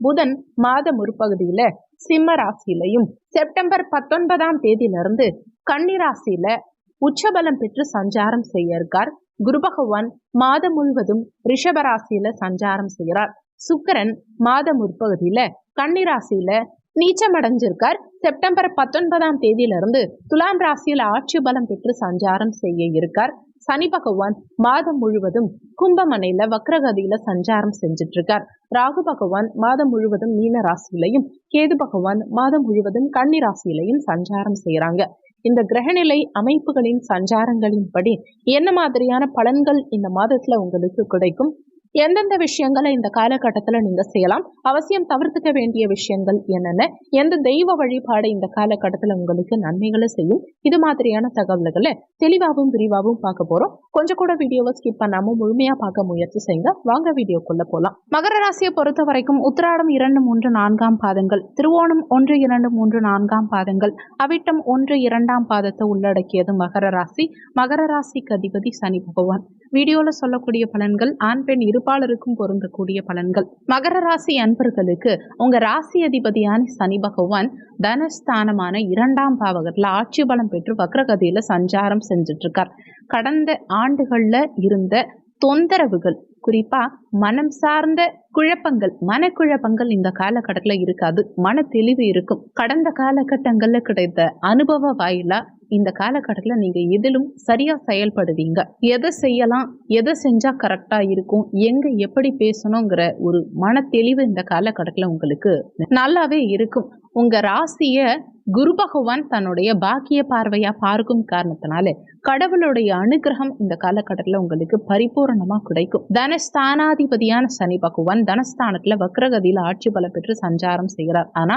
புதன் மாத முற்பகுதியில சிம்ம ராசியிலையும் செப்டம்பர் பத்தொன்பதாம் தேதியிலிருந்து கன்னிராசியில உச்சபலம் பெற்று சஞ்சாரம் செய்ய இருக்கார். குரு பகவான் மாதம் முழுவதும் ரிஷபராசியில சஞ்சாரம் செய்கிறார். சுக்கரன் மாத முற்பகுதியில கன்னிராசியில நீச்சம் அடைஞ்சிருக்கார். செப்டம்பர் பத்தொன்பதாம் தேதியிலிருந்து துலாம் ராசியில ஆட்சி பலம் பெற்று சஞ்சாரம் செய்ய இருக்கார். சனி பகவான் மாதம் முழுவதும் கும்பமனையில வக்ரகதியில சஞ்சாரம் செஞ்சுட்டு இருக்கார் ராகு பகவான் மாதம் முழுவதும் மீன ராசியிலையும் கேது பகவான் மாதம் முழுவதும் கன்னி ராசியிலையும் சஞ்சாரம் செய்யறாங்க இந்த கிரகநிலை அமைப்புகளின் சஞ்சாரங்களின்படி என்ன மாதிரியான பலன்கள் இந்த மாதத்துல உங்களுக்கு கிடைக்கும்? எந்தெந்த விஷயங்களை இந்த காலகட்டத்தில் நீங்கள் செய்யலாம்? அவசியம் தவிர்த்துக்க வேண்டிய விஷயங்கள் என்னென்ன? எந்த தெய்வ வழிபாடு இந்த காலகட்டத்தில் உங்களுக்கு நன்மைகளை செய்யும்? இது மாதிரியான தகவல்களை தெளிவாகவும் விரிவாகவும் பார்க்க போகிறோம் கொஞ்சம் கூட வீடியோவை ஸ்கிப் பண்ணாமல் முழுமையாக பார்க்க முயற்சி செய்யுங்க. வாங்க வீடியோக்குள்ளே போகலாம் மகர ராசியை பொறுத்த வரைக்கும் உத்திராடம் இரண்டு மூன்று நான்காம் பாதங்கள் திருவோணம் ஒன்று இரண்டு மூன்று நான்காம் பாதங்கள் அவிட்டம் ஒன்று இரண்டாம் பாதத்தை உள்ளடக்கியது மகர ராசி. மகர ராசிக்கு அதிபதி சனி பகவான். வீடியோல சொல்லக்கூடிய பலன்கள் ஆண் பெண் இருப்பாளருக்கும் பொருந்தக்கூடிய பலன்கள். மகர ராசி அன்பர்களுக்கு உங்க ராசி அதிபதியான சனி பகவான் தனஸ்தானமான இரண்டாம் பாவகத்துல ஆட்சி பலம் பெற்று வக்ரகதியில சஞ்சாரம் செஞ்சுட்டு இருக்கார் கடந்த ஆண்டுகள்ல இருந்த தொந்தரவுகள் குறிப்பா மனம் சார்ந்த குழப்பங்கள் மனக்குழப்பங்கள் இந்த காலகட்டத்தில் இருக்காது. மன தெளிவு இருக்கும். கடந்த காலகட்டங்களில் கிடைத்த அனுபவ வாயிலா இந்த காலகட்டத்தில் நீங்க எதிலும் சரியா செயல்படுவீங்க. எதை செய்யலாம் எதை செஞ்சா கரெக்டா இருக்கும் எங்க எப்படி பேசணுங்கிற ஒரு மன தெளிவு இந்த காலகட்டத்தில் உங்களுக்கு நல்லாவே இருக்கும். உங்க ராசிய குரு பகவான் தன்னுடைய பாக்கிய பார்வையா பார்க்கும் காரணத்தினால கடவுளுடைய அனுகிரகம் இந்த காலகட்டத்தில் உங்களுக்கு பரிபூரணமா கிடைக்கும். தனஸ்தானாதிபதியான சனி பகவான் தனஸ்தானத்துல வக்ரகதியில் ஆட்சி பலம் பெற்று சஞ்சாரம் செய்கிறார். ஆனா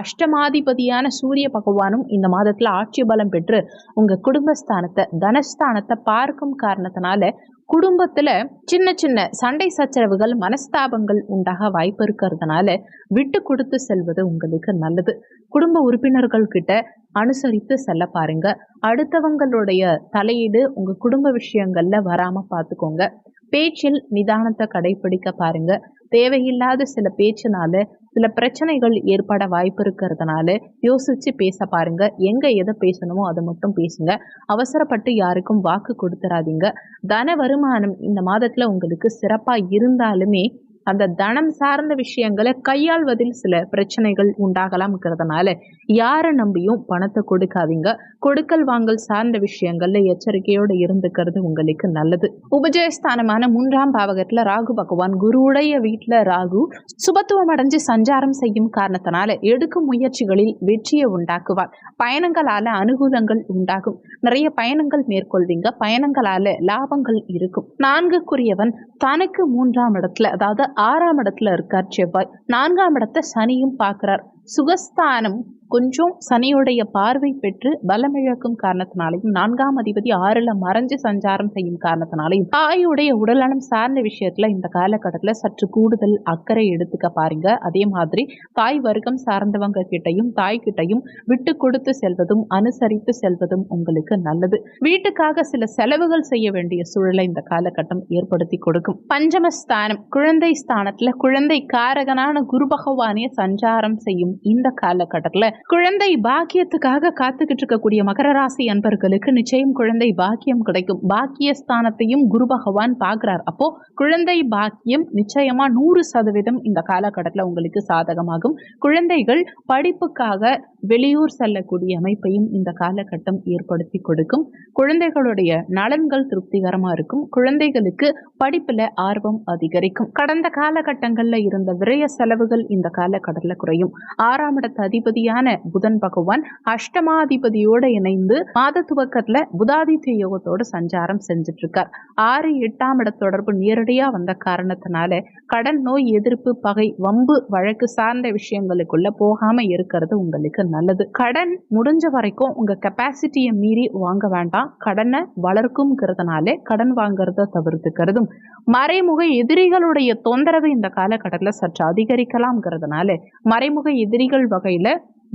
அஷ்டமாதிபதியான சூரிய பகவானும் இந்த மாதத்துல ஆட்சி பலம் பெற்று உங்க குடும்பஸ்தானத்தை தனஸ்தானத்தை பார்க்கும் காரணத்தினால குடும்பத்தில் சின்ன சின்ன சண்டை சச்சரவுகள் மனஸ்தாபங்கள் உண்டாக வாய்ப்பு இருக்கிறதுனால விட்டு கொடுத்து செல்வது உங்களுக்கு நல்லது. குடும்ப உறுப்பினர்கள் கிட்ட அனுசரித்து செல்ல பாருங்க. அடுத்தவங்களுடைய தலையீடு உங்க குடும்ப விஷயங்கள்ல வராம பார்த்துக்கோங்க பேச்சில் நிதானத்தை கடைபிடிக்க பாருங்க. தேவையில்லாத சில பேச்சுனால சில பிரச்சனைகள் ஏற்பட வாய்ப்பு இருக்கிறதுனால யோசிச்சு பேச பாருங்க. எங்க எதை பேசணுமோ அதை மட்டும் பேசுங்க. அவசரப்பட்டு யாருக்கும் வாக்கு கொடுத்துறாதீங்க. தன வருமானம் இந்த மாதத்துல உங்களுக்கு சிறப்பா இருந்தாலுமே அந்த தனம் சார்ந்த விஷயங்களை கையாள்வதில் சில பிரச்சனைகள் உண்டாகலாம்ங்கிறதுனால யாரை நம்பியும் பணத்தை கொடுக்காதீங்க. கொடுக்கல் வாங்கல் சார்ந்த விஷயங்கள்ல எச்சரிக்கையோடு இருந்துக்கிறது உங்களுக்கு நல்லது. உபஜயஸ்தானமான மூன்றாம் பாவகத்துல ராகு பகவான் குருவுடைய வீட்டுல ராகு சுபத்துவம் அடைஞ்சு சஞ்சாரம் செய்யும் காரணத்தினால எடுக்கும் முயற்சிகளில் வெற்றியை உண்டாக்குவார். பயணங்களால அனுகூலங்கள் உண்டாகும். நிறைய பயணங்கள் மேற்கொள்வீங்க. பயணங்களால லாபங்கள் இருக்கும். நான்குக்குரியவன் தனக்கு மூன்றாம் இடத்துல அதாவது ஆறாம் இடத்துல இருக்கார் செவ்வாய். நான்காம் இடத்தை சனியும் பார்க்கிறார். சுகஸ்தானம் கொஞ்சம் சனியுடைய பார்வை பெற்று பலமிழக்கும் காரணத்தினாலையும் நான்காம் அதிபதி ஆறுல மறைஞ்சு சஞ்சாரம் செய்யும் காரணத்தினாலையும் தாயுடைய உடல்நலம் சார்ந்த விஷயத்துல இந்த காலகட்டத்துல சற்று கூடுதல் அக்கறை எடுத்துக்க பாருங்க. அதே மாதிரி தாய் வர்க்கம் சார்ந்தவங்க கிட்டையும் தாய் கிட்டையும் விட்டு கொடுத்து செல்வதும் அனுசரித்து செல்வதும் உங்களுக்கு நல்லது. வீட்டுக்காக சில செலவுகள் செய்ய வேண்டிய சூழலை இந்த காலகட்டம் ஏற்படுத்தி கொடுக்கும். பஞ்சமஸ்தானம் குழந்தை ஸ்தானத்துல குழந்தை காரகனான குரு பகவானே சஞ்சாரம் செய்யும் இந்த காலகட்டத்துல குழந்தை பாக்கியத்துக்காக காத்துக்கிட்டு இருக்கக்கூடிய மகர ராசி அன்பர்களுக்கு நிச்சயம் குழந்தை பாக்கியம் கிடைக்கும். பாக்கிய ஸ்தானத்தையும் குரு பகவான் பார்க்கிறார். அப்போ குழந்தை பாக்கியம் நிச்சயமா நூறு சதவீதம் இந்த காலகட்டத்தில் உங்களுக்கு சாதகமாகும். குழந்தைகள் படிப்புக்காக வெளியூர் செல்லக்கூடிய அமைப்பையும் இந்த காலகட்டம் ஏற்படுத்தி கொடுக்கும். குழந்தைகளுடைய நலன்கள் திருப்திகரமா இருக்கும். குழந்தைகளுக்கு படிப்புல ஆர்வம் அதிகரிக்கும். கடந்த காலகட்டங்கள்ல இருந்த விரய செலவுகள் இந்த காலகட்டத்தில் குறையும். ஆறாம் இடத்து அதிபதியான புதன் பகவான் அஷ்டமாதிபதியோடு இணைந்து மாத துவக்கத்துல புதாதித்ய யோகத்தோட சஞ்சாரம் செஞ்சுட்டு இருக்கார் ஆறு எட்டாம் இட தொடர்பு நேரடியா வந்த காரணத்தினால கடன் நோய் எதிர்ப்பு பகை வம்பு வழக்கு சார்ந்த விஷயங்களுக்குள்ள போகாம இருக்கிறது உங்களுக்கு நல்லது. கடன் முடிஞ்ச வரைக்கும் உங்க கெப்பாசிட்டியை மீறி வாங்க வேண்டாம். கடனை வளர்க்கும்ங்கிறதுனாலே கடன் வாங்கிறத தவிர்த்துக்கிறதும். மறைமுக எதிரிகளுடைய தொந்தரவு இந்த காலகட்டத்தில் சற்று அதிகரிக்கலாம்ங்கிறதுனால மறைமுக எதிரிகள் வகையில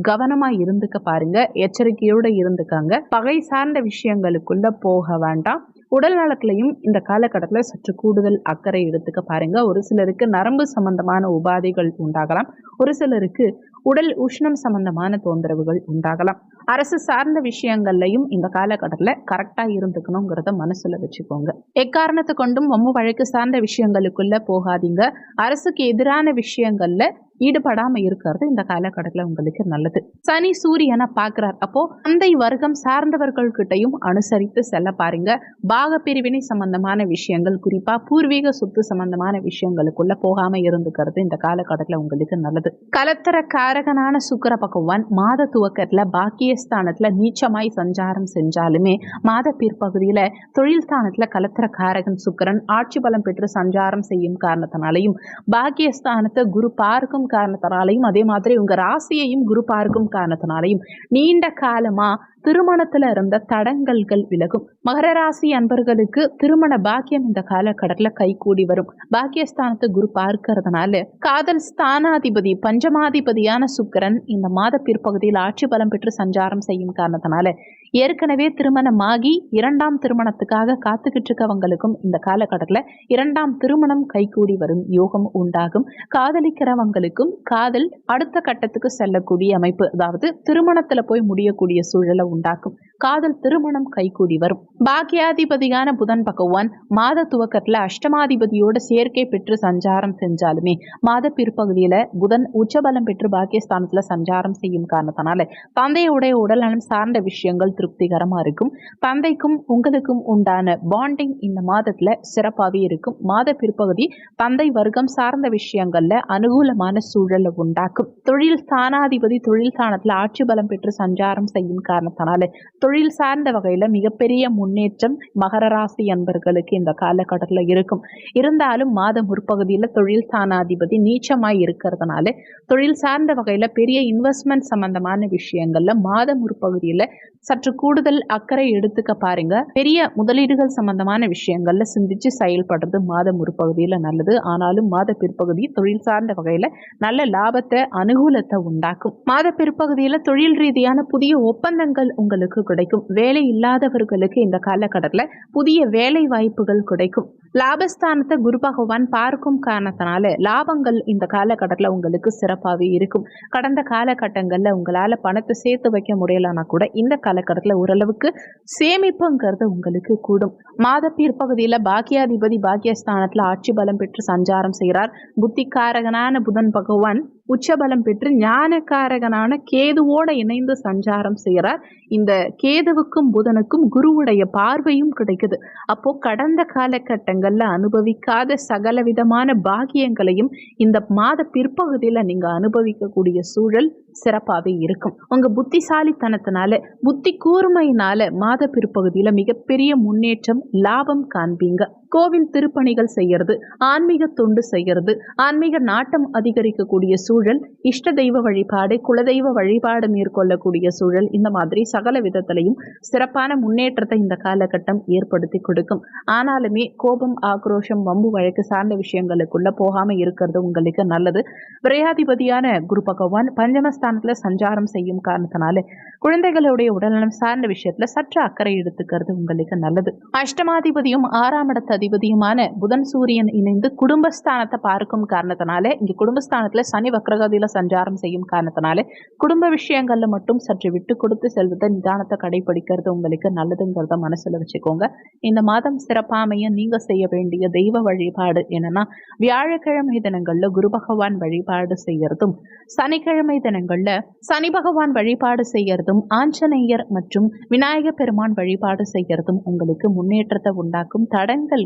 கவனமா இருந்துக்க பாருங்க. எச்சரிக்கையோட இருந்துக்காங்க. பகை சார்ந்த விஷயங்களுக்குள்ள போக வேண்டாம். உடல் நலத்திலையும் இந்த காலகட்டத்தில் சற்று கூடுதல் அக்கறை எடுத்துக்க பாருங்க. ஒரு சிலருக்கு நரம்பு சம்பந்தமான உபாதைகள் உண்டாகலாம். ஒரு சிலருக்கு உடல் உஷ்ணம் சம்பந்தமான தொந்தரவுகள் உண்டாகலாம். அரசு சார்ந்த விஷயங்கள்லையும் இந்த காலகட்டத்தில் கரெக்டாக இருந்துக்கணுங்கிறத மனசில் வச்சுக்கோங்க. எக்காரணத்தை கொண்டும் வம்பு வழக்கு சார்ந்த விஷயங்களுக்குள்ள போகாதீங்க. அரசுக்கு எதிரான விஷயங்கள்ல ஈடுபடாம இருக்கிறது இந்த காலகட்டத்தில் உங்களுக்கு நல்லது. சனி சூரியனை பார்க்குறார். அப்போ தந்தை வர்க்கம் சார்ந்தவர்கள் கிட்டையும் அனுசரித்து செல்ல பாருங்க. பாக பிரிவினை சம்பந்தமான விஷயங்கள் குறிப்பா பூர்வீக சொத்து சம்பந்தமான விஷயங்களுக்குள்ள போகாம இருந்துக்கிறது இந்த காலகட்டத்தில் உங்களுக்கு நல்லது. கலத்தர காரகனான சுக்கர பகவான் மாத துவக்கத்துல பாக்கியஸ்தானத்துல நீச்சமாய் சஞ்சாரம் செஞ்சாலுமே மாத பிற்பகுதியில தொழில் ஸ்தானத்தில் கலத்தர காரகன் சுக்கரன் ஆட்சி பலம் பெற்று சஞ்சாரம் செய்யும் காரணத்தினாலையும் பாக்கியஸ்தானத்தை குரு பார்க்கும் காரணத்தினாலையும் அதே மாதிரி உங்க ராசியையும் குரு பார்க்கும் காரணத்தினாலையும் நீண்ட காலமா திருமணத்துல இருந்த தடங்கல்கள் விலகும். மகர ராசி அன்பர்களுக்கு திருமண பாக்கியம் இந்த காலகட்டத்தில் கைகூடி வரும். பாக்கியஸ்தானத்தை குரு பார்க்கறதுனால காதல் ஸ்தானாதிபதி பஞ்சமாதிபதியான சுக்கரன் இந்த மாத பிற்பகுதியில் ஆட்சி பலம் பெற்று சஞ்சாரம் செய்யும் காரணத்தினால ஏற்கனவே திருமணமாகி இரண்டாம் திருமணத்துக்காக காத்துக்கிட்டு இருக்கவங்களுக்கும் இந்த காலகட்டத்தில் இரண்டாம் திருமணம் கைகூடி வரும் யோகம் உண்டாகும். காதலிக்கிறவங்களுக்கும் காதல் அடுத்த கட்டத்துக்கு செல்லக்கூடிய அமைப்பு அதாவது திருமணத்துல போய் முடியக்கூடிய சூழலை உண்டாக்கும். காதல் திருமணம் கைகூடி வரும். பாக்கியாதிபதியான புதன் பகவான் மாத துவக்கத்தில் அஷ்டமாதிபதியோட சேர்க்கை பெற்று சஞ்சாரம் செஞ்சாலுமே மாத பிற்பகுதியில புதன் உச்சபலம் பெற்று பாக்கியஸ்தானத்தில் சஞ்சாரம் செய்யும் காரணத்தினால தந்தையுடைய உடல்நலம் சார்ந்த விஷயங்கள் திருப்திகரமா இருக்கும். தந்தைக்கும் உங்களுக்கும் உண்டான பாண்டிங் இந்த மாதத்துல சிறப்பாகவே இருக்கும். மாத பிற்பகுதி தந்தை வர்க்கம் சார்ந்த விஷயங்கள்ல அனுகூலமான சூழலை உண்டாக்கும். தொழில் ஸ்தானாதிபதி தொழில் ஸ்தானத்துல ஆட்சி பலம் பெற்று சஞ்சாரம் செய்யும் காரணத்தினால தொழில் சார்ந்த வகையில மிகப்பெரிய முன்னேற்றம் மகர ராசி அன்பர்களுக்கு இந்த காலகட்டத்தில் இருக்கும். இருந்தாலும் மாத முற்பகுதியில் தொழில் ஸ்தானாதிபதி நீச்சமாய் இருக்கிறதுனால தொழில் சார்ந்த வகையில பெரிய இன்வெஸ்ட்மெண்ட் சம்பந்தமான விஷயங்கள்ல மாத முற்பகுதியில் சற்று கூடுதல் அக்கறை எடுத்துக்க பாருங்க. பெரிய முதலீடுகள் சம்பந்தமான விஷயங்கள்ல சிந்திச்சு செயல்படுறது மாத முற்பகுதியில நல்லது. ஆனாலும் மாத பிற்பகுதி தொழில் சார்ந்த வகையில நல்ல லாபத்தை அனுகூலத்தை உண்டாக்கும். மாத பிற்பகுதியில தொழில் ரீதியான புதிய ஒப்பந்தங்கள் உங்களுக்கு கிடைக்கும். வேலை இல்லாதவர்களுக்கு இந்த காலகட்டத்தில் புதிய வேலை வாய்ப்புகள் கிடைக்கும். லாபஸ்தானத்தை குரு பகவான் பார்க்கும் காரணத்தினால லாபங்கள் இந்த காலகட்டத்தில் உங்களுக்கு சிறப்பாகவே இருக்கும். கடந்த காலகட்டங்களில் உங்களால் பணத்தை சேர்த்து வைக்க முடியலன்னா கூட இந்த காலகட்டத்தில் ஓரளவுக்கு சேமிப்புங்கிறது உங்களுக்கு கூடும். மாத பிற்பகுதியில் பாக்கியாதிபதி பாக்கியஸ்தானத்தில் ஆட்சி பலம் பெற்று சஞ்சாரம் செய்கிறார். புத்திக்காரகனான புதன் பகவான் உச்சபலம் பெற்று ஞானக்காரகனான கேதுவோடு இணைந்து சஞ்சாரம் செய்கிறார். இந்த கேதுவுக்கும் புதனுக்கும் குருவுடைய பார்வையும் கிடைக்குது. அப்போ கடந்த காலகட்டங்களில் அனுபவிக்காத சகல விதமான பாகியங்களையும் இந்த மாத பிற்பகுதியில் நீங்கள் அனுபவிக்கக்கூடிய சூழல் சிறப்பாகவே இருக்கும். உங்க புத்திசாலித்தனத்தினால புத்தி கூர்மையினால மாத பிற்பகுதியில மிகப்பெரிய முன்னேற்றம் லாபம் காண்பீங்க. கோவில் திருப்பணிகள் செய்யறது ஆன்மீக தொண்டு செய்யறது ஆன்மீக நாட்டம் அதிகரிக்கக்கூடிய சூழல் இஷ்ட தெய்வ வழிபாடு குலதெய்வ வழிபாடு மேற்கொள்ளக்கூடிய சூழல் இந்த மாதிரி சகல விதத்திலையும் சிறப்பான முன்னேற்றத்தை இந்த காலகட்டம் ஏற்படுத்தி கொடுக்கும். ஆனாலுமே கோபம் ஆக்ரோஷம் வம்பு வழக்கு சார்ந்த விஷயங்களுக்குள்ள போகாம இருக்கிறது உங்களுக்கு நல்லது. விரையாதிபதியான குரு பகவான் பஞ்சமஸ்தானத்துல சஞ்சாரம் செய்யும் காரணத்தினால குழந்தைகளுடைய உடல்நலம் சார்ந்த விஷயத்துல சற்று அக்கறை எடுத்துக்கிறது உங்களுக்கு நல்லது. அஷ்டமாதிபதியும் ஆறாம் இடத்த அதிபதியுமான புதன் சூரியன் இணைந்து குடும்பஸ்தானத்தை பார்க்கும் காரணத்தினால இங்க குடும்பஸ்தானத்துல சனி வக்ரகதியில சஞ்சாரம் செய்யும் காரணத்தினால குடும்ப விஷயங்கள்ல மட்டும் சற்று விட்டு கொடுத்து செல்வதை நிதானத்தை கடைபிடிக்கிறது உங்களுக்கு நல்லதுங்கிறத மனசுல வச்சுக்கோங்க. இந்த மாதம் சிறப்பாமைய நீங்க செய்ய வேண்டிய தெய்வ வழிபாடு என்னன்னா வியாழக்கிழமை தினங்கள்ல குரு பகவான் வழிபாடு செய்யறதும் சனிக்கிழமை தினங்கள்ல சனி பகவான் வழிபாடு செய்யறதும் ஆஞ்சநேயர் மற்றும் விநாயக பெருமான் வழிபாடு செய்யறதும் உங்களுக்கு முன்னேற்றத்தை உண்டாக்கும் தடங்கள்